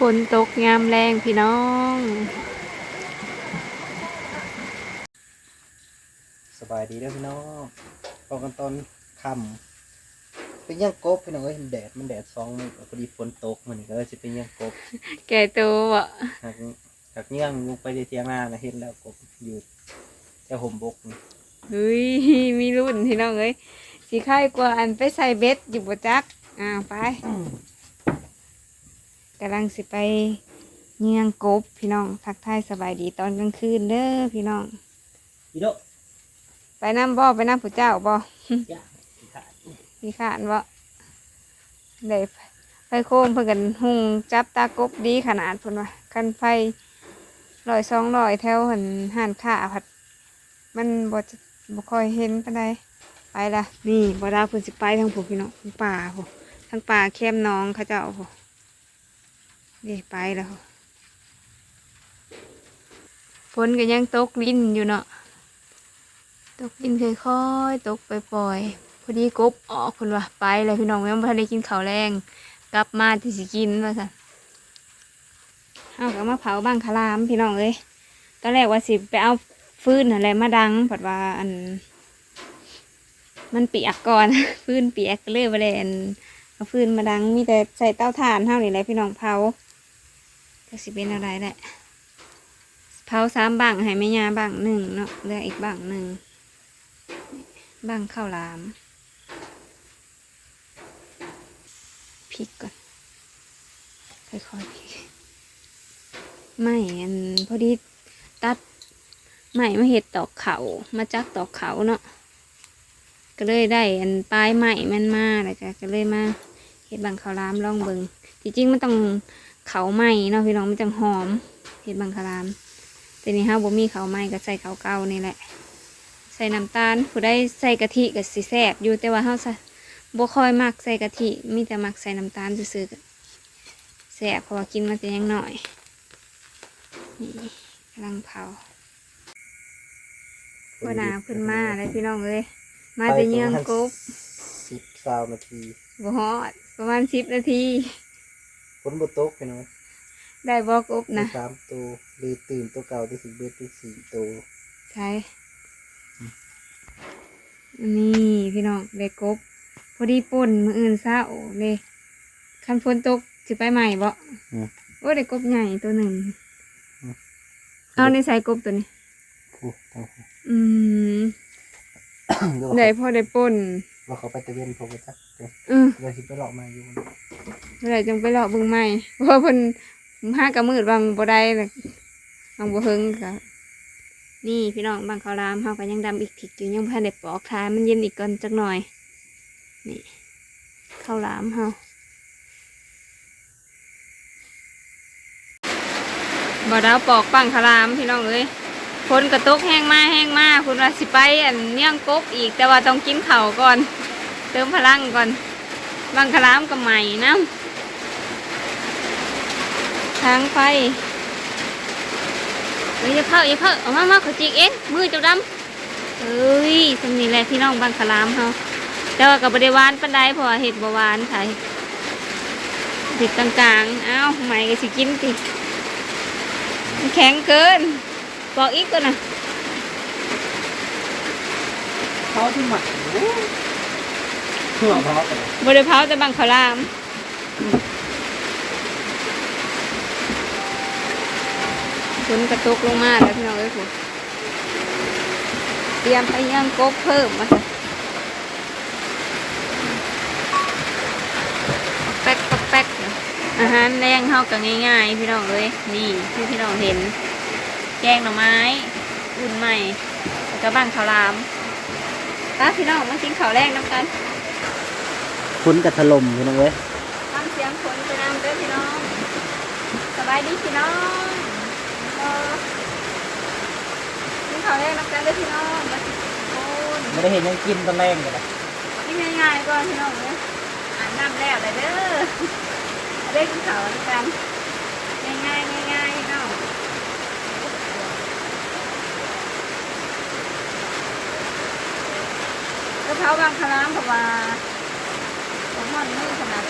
ฝนตกยามแรงพี่น้อง สบายดีเด้อพี่น้องพอกันตอนค่ำเป็นย่างกบพี่น้องเอ้ยแดดมันแดดสองมือพอดีฝนตกมันก็เลยจะเป็นย่างกบแก่ตัวบ่หากหากย่างลงไปในเทียงนานะเห็นแล้วกบอยู่แค่ห่มบกนี่เฮ้ยมีรุ่นพี่น้องเอ้ยสีไข่กว่าอันไปใส่เบ็ดอยู่บ่จักอ้าวไป กำลังสิไปเงียงกบพี่น้องทักทายสบายดีตอนกลางคืนเด้อพี่น้อง พี่โดไปน้ำบ่ไปน้ำผู้เจ้าบ่ย่างสิขาดมีขานบ่ได้ไฟโคมเพิ่นกันหุงจับตากบดีขนาดเพิ่นว่าคันไฟลอยสองลอยแถวหันหันขาผัด มันบ่จะบ่ค่อยเห็นปานใดไปละนี่บ่ดาวเพิ่นสิไปทางผู้พี่น้องทางป่าผู้ทางป่าแคมน้องเขาเจ้าผู้ นี่ไปแล้วฝนก็ยังตกลิ้นอยู่เนาะตกลิ้นค่อยๆตกไปปล่อยพอดีกบออกเพิ่นว่าไปเลยพี่น้องยังบ่ทันได้กินข้าวแรงกลับมาที่สิกินว่าซั่นเฮาก็มาเผาบ้างคลามพี่น้องเอ้ยตอนแรกว่าสิไปเอาฟืนอะไรมาดังเพราะว่าอัน มันเปียกก่อน ฟืนเปียกก็เลยบ่ได้อันเอาฟืนมาดังมีแต่ใส่เตาถ่านเท่านี้แหละพี่น้องเผา ก็สิเป็นอะไรแหละเผาสามบังให้แม่ยาบังหนึ่งเนาะเหลืออีกบังหนึ่งบังข้าวหลามพริกก่อนค่อยๆพริกไม่อันพอดีตัดไม่มาเห็ดตอกเขามาจักตอกเขาเนาะก็เลยได้อันปลายไม้มันมาแล้วก็ก็เลยมาเห็ดบังข้าวหลามลองเบิงจริงๆมันต้อง เขาไหมเนาะพี่น้องมันจังหอมเห็ดบังข้าวหลาม แต่นี่ฮะบ่มีข้าวไหม้ก็ใส่ข้าวเก่านี่แหละ ใส่น้ำตาลผู้ได้ใส่กะทิก็สิแซ่บอยู่แต่ว่าเฮาใส่บ่ค่อยมักใส่กะทิมีแต่มักใส่น้ำตาลซื่อๆก็แซ่บเพราะว่ากินมาแต่ยังหน่อยนี่กำลังเผาว่านาเพิ่นมาเลยพี่น้องเอ้ยมาแต่เยืองกบสิบสาวนาทีบ่ฮอดประมาณ10นาที ฝนบตกพี่น้องได้บ่กบได้นะสามตัวหรือตื่นตัวเก่าที่สิบเบ็ดที่สี่ตัวใช่นี่พี่น้องได้กบ พอดีป่นมืออื่นซาโอเลยคันฝนตกสิไปใหม่บ่อืมโอ้ได้กบใหญ่ตัวหนึ่งเอาในใส่กบตัวนี้ผู้ตั้งผู้อืมเดี๋ยวได้พอได้ป่นว่าเขาไปตะเวนผมไปจักเดี๋ยว อือเดี๋ยวสิไปเลาะมาอยู่เมื่อไหร่จังไปเลาะเบิ่งใหม่เพราะว่าเพิ่นห้ากระมืดบางบ่ได้เลยบางบ่เฮิงค่ะนี่พี่น้องบางข้าวรามเฮาก็ยังดำอีกถิกอยู่ยังบ่ทันได้ปอกทายมันเย็นอีกก่อนจักหน่อย นี่ข้าวหลามเฮาบ่ดาวปอกปังข้าวหลามพี่น้องเอ้ยฝนกระตกแห้งมาแห้งมาคุณว่าสิไปอันเนียงกบอีกแต่ว่าต้องกินข้าวก่อน เติมพลังก่อน บางข้าวหลามก็ใหม่น้ำทางไปเฮ้ยอย่าเพิ่งอย่าเพิ่งเอามามาขอจิกเองมือเจ้าดำเอ้ยตรงนี้แหละพี่น้องบางข้าวหลามเฮาแต่ว่ากับบริวารปันไดเพราะว่าเห็ดบวานค่ะเห็ดกลางๆเอ้าใหม่ก็สิกินติแข็งเกินบอกอีกก็นะเขาที่หมัก เพื่อเขาบริเพาแต่บางขาวหลามฝนกระตุกลงมาแล้วพี่น้องเอ้ยผมเตรียมไปย่างกบเพิ่มมาค่ะแป๊กแป๊กอาหารแรงเข้ากันง่ายๆ พี่น้องเอ้ยนี่ที่พี่น้องเห็น แกงหน่อไม้ อุ่นใหม่แล้วก็บ้างข้าวหลามป้าพี่น้องมากินข้าวแรกน้ำกัน ฝนกับถล่มพี่น้องเว้ยฟังเสียงฝนไปนำเด้อพี่น้อง สบายดีพี่น้องเออกินข้าวแรกน้ำกันเด้อพี่น้องมาสิโอ้ยไม่ได้เห็นยังกินตอนแรงกันเลยกินง่ายๆก่อนพี่น้องเลยอ่านน้ำแล้วเลยเด้อเอาได้กินข้าวน้ำกันง่ายๆง่ายๆพี่น้องกระเพราบางคณะเพราะว่า ผมมันมือขนาด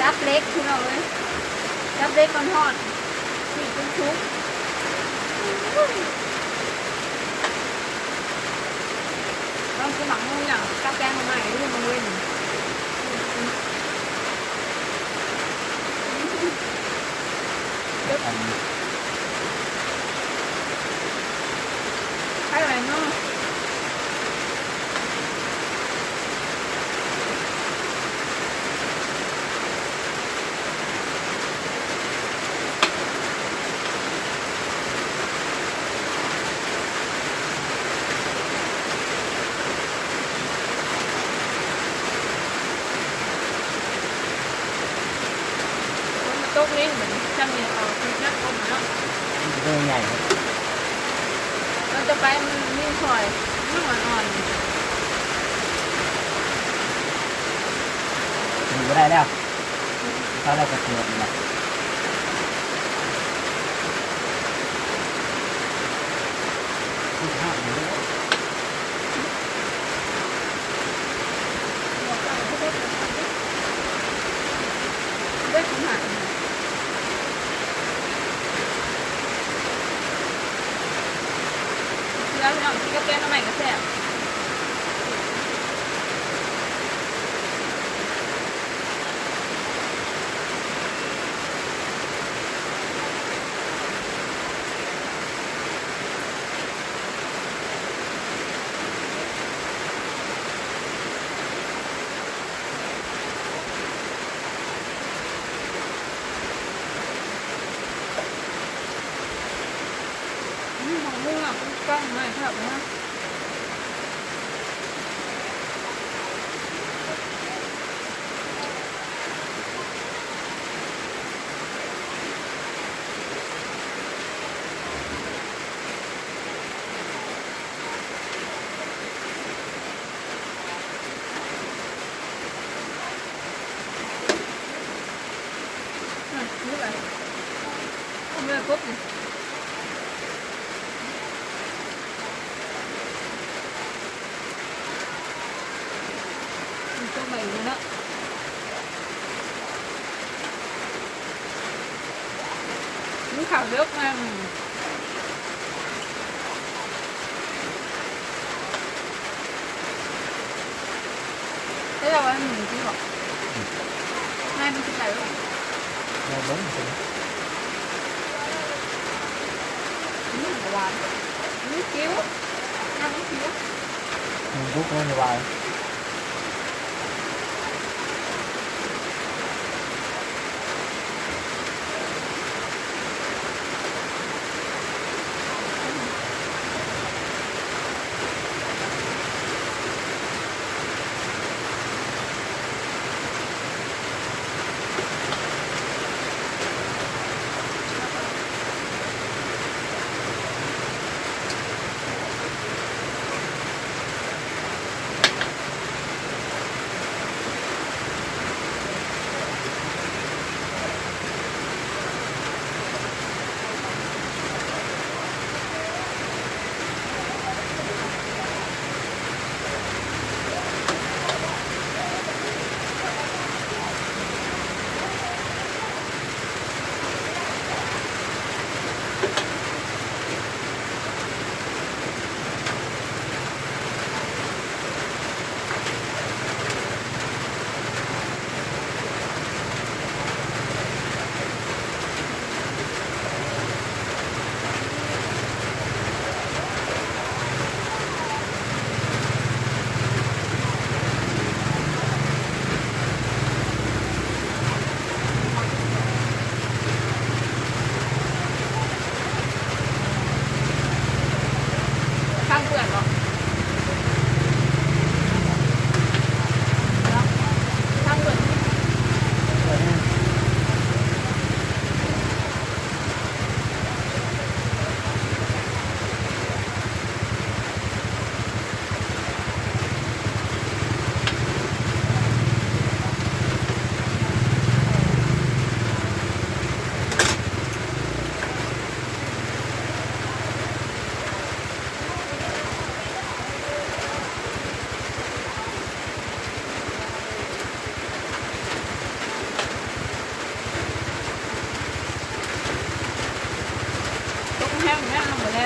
จับเล็กพี่น้องเลยจับเด็กก่อนทอดนี่เป็นชุบลองสมัครมึงอย่างกับแกงมาใหม่ลูกมาเว้น อัน ใช่ไหมเนาะมันตกเล่นเหมือนจำเนี่ยเอาคือนักกลมเนาะ เรื่องใหญ่ครับ เราจะไป มันนิ่งคอยมันอ่อนอ่อนอยู่ก็ได้แล้วถ้าเรากระเทียมนะที่ห้าอยู่แล้ว ด้วยของหันแล้วเอาที่กระเทียมทำไมกระแสบอืมของมึงอะกล้องไม่ครับนะ อะนี่อะไร เอาไปปุ๊บนี่มันต้องไปอยู่นะนี่ข่าวเลือกมา thế là em mình chỉ บอก nay mình chỉ chạy rồi เราเบิ้งสินี่หวานนี่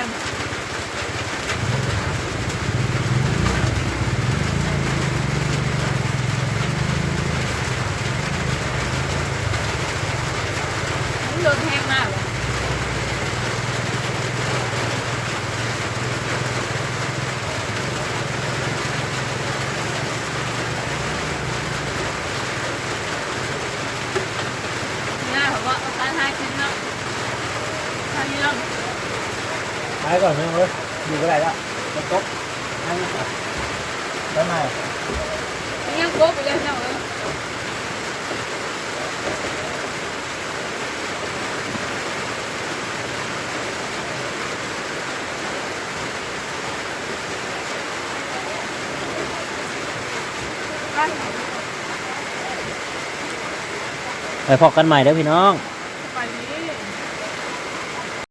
time. กไม่ไหวไปก่อนพี่น้องเอ้ยอยู่ก็ได้แล้วไปตกนั่งก่อนด้านในยังกบไปเลยเนาะไปพบกันใหม่เด้อพี่น้อง